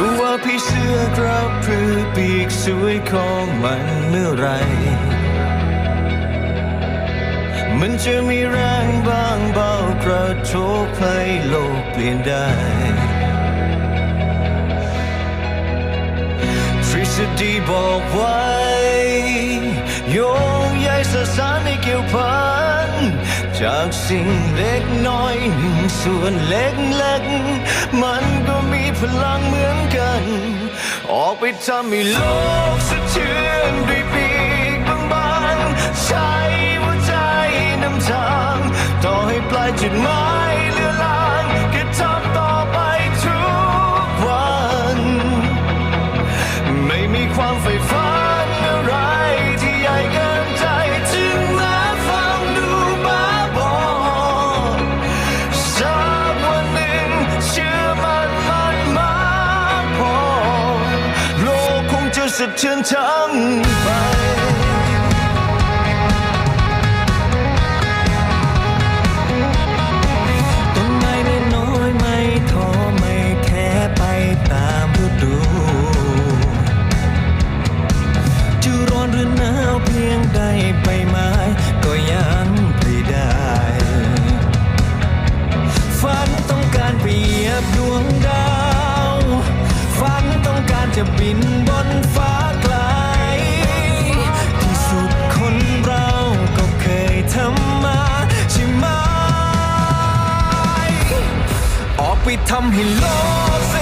รู้ว่าพี่เสื้อกระพือปีกสวยของมันเมื่อไร มันจะมีแรงบางเบากระทบให้โลกเปลี่ยนได้ทฤษฎีบอกไว้โยงใยสสารในเกี่ยวพัน จากสิ่งเล็กน้อยหนึ่งส่วนเล็กๆมันก็มีพลังเหมือนกัน ออกไปทำให้โลกสะเทือนด้วยปีกบางๆใช้หัวใจนำทาง ต่อให้ปลายจุดหมาย จะเทือนทั้งไปต้นไม้ไม่น้อยไม่ท้อไม่แค่ไปตามฤดู จะร้อนหรือหนาวเพียงใดใบไม้ก็ยังปลิได้ ฝันต้องการเปรียบดวงดาว ฝันต้องการจะบิน ออกไปทำให้โลกสะ